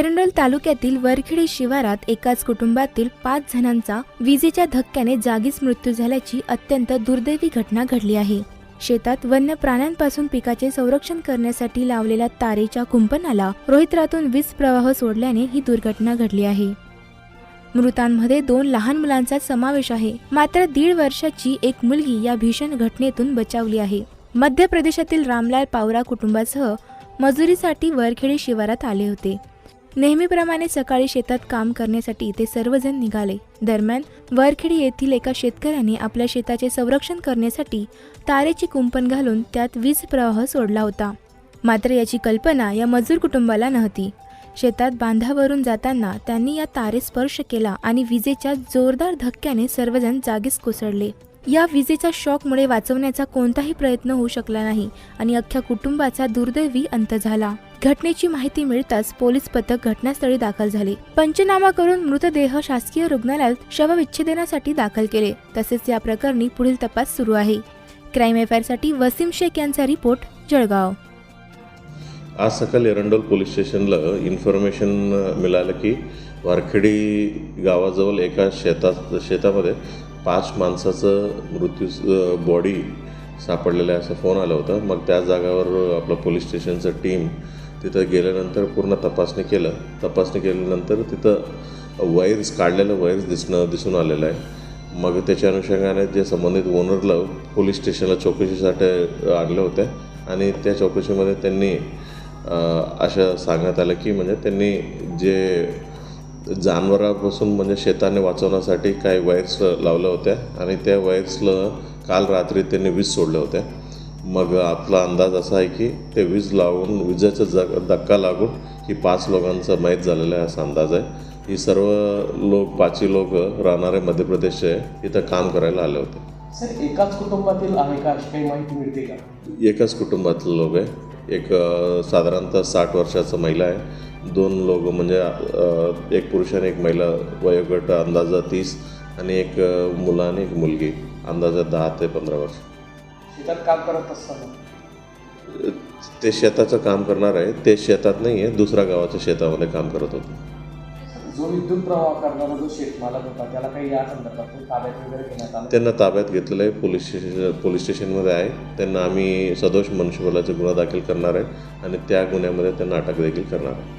एरंडोल तालुक्यातील वरखेडी शिवारात एकाच कुटुंबातील पाच जणांचा विजेच्या धक्क्याने जागीच मृत्यू झाल्याची अत्यंत दुर्दैवी घटना घडली आहे. शेतात वन्य प्राण्यांपासून पिकाचे संरक्षण करण्यासाठी लावलेल्या तारेच्या कुंपणाला रोहित्रातून वीज प्रवाह सोडल्याने ही दुर्घटना घडली आहे. मृतांमध्ये दोन लहान मुलांचा समावेश आहे. मात्र दीड वर्षाची एक मुलगी या भीषण घटनेतून बचावली आहे. मध्य प्रदेशातील रामलाल पावरा कुटुंबासह मजुरीसाठी वरखेडी शिवारात आले होते. नेहमीप्रमाणे सकाळी शेतात काम करण्यासाठी ते सर्वजण निघाले. दरम्यान वरखेडी येथील एका शेतकऱ्याने आपल्या शेताचे संरक्षण करण्यासाठी तारेची कुंपण घालून त्यात वीज प्रवाह सोडला होता. मात्र याची कल्पना या मजूर कुटुंबाला नव्हती. शेतात बांधावरून जाताना त्यांनी या तारे स्पर्श केला आणि विजेच्या जोरदार धक्क्याने सर्वजण जागीच कोसळले. या विजेच्या शॉकमुळे वाचवण्याचा कोणताही प्रयत्न होऊ शकला नाही आणि अख्ख्या कुटुंबाचा दुर्दैवी अंत झाला. घटनेची माहिती मिळताच पोलीस पथक घटनास्थळी दाखल झाले. पंचनामा करून मृतदेह शासकीय रुग्णालयात शवविच्छेदनासाठी दाखल केले. तसेच या प्रकरणी पुढील तपास सुरू आहे. क्राईम एफसाठी वसीम शेख यांचा रिपोर्ट जळगाव. आज सकाळी एरंडोल पोलीस स्टेशनला इन्फॉर्मेशन मिळालं की वारखेडी गावाजवळ एका शेतात शेतामध्ये पाच माणसाचं मृत्यू बॉडी सापडलेलं आहे असं फोन आला होता. मग त्या जागावर आपलं पोलीस स्टेशनचं टीम तिथं गेल्यानंतर पूर्ण तपासणी केलं. तपासणी केल्यानंतर तिथं वायर्स काढलेलं वायर्स दिसणं दिसून आलेलं आहे. मग त्याच्या अनुषंगाने जे संबंधित ओनरला पोलीस स्टेशनला चौकशीसाठी आणलं होतं आणि त्या चौकशीमध्ये त्यांनी असं सांगण्यात आलं की म्हणजे त्यांनी जे जानवरापासून म्हणजे शेताने वाचवण्यासाठी काही वायर्स लावल्या होत्या. आणि त्या वायर्सला काल रात्री त्यांनी वीज सोडल्या होत्या. मग आपला अंदाज असा आहे की ते वीज लावून विजेचा जग धक्का लागून ही पाच लोकांचा माहीत झालेला आहे असा अंदाज आहे. ही सर्व लोक पाचही लोक राहणारे मध्य प्रदेशचे आहे. इथं काम करायला आले होते. सर एकाच कुटुंबातील आहे का अशी काही माहिती मिळते का? एकाच कुटुंबातले लोक आहे. एक साधारणतः साठ वर्षाचा महिला आहे. दोन लोक म्हणजे एक पुरुष आणि एक महिला. वयोगट अंदाजा तीस आणि एक मुलं आणि एक मुलगी. अंदाजा दहा ते पंधरा वर्ष. शेतात काम करत असताना. ते शेताचं काम करणार आहे. ते शेतात नाही आहे दुसऱ्या गावाच्या शेतामध्ये काम करत होते. जो विद्युत प्रवाह करणारा जो शेतमालक होता त्याला काही या संदर्भातून ताब्यात वगैरे घेण्यात आलं? त्यांना ताब्यात घेतलेलं आहे. पोलीस स्टेशन पोलीस स्टेशनमध्ये आहे. त्यांना आम्ही सदोष मनुष्यबळाचे गुन्हा दाखल करणार आहे आणि त्या गुन्ह्यामध्ये त्यांना अटक देखील करणार आहे.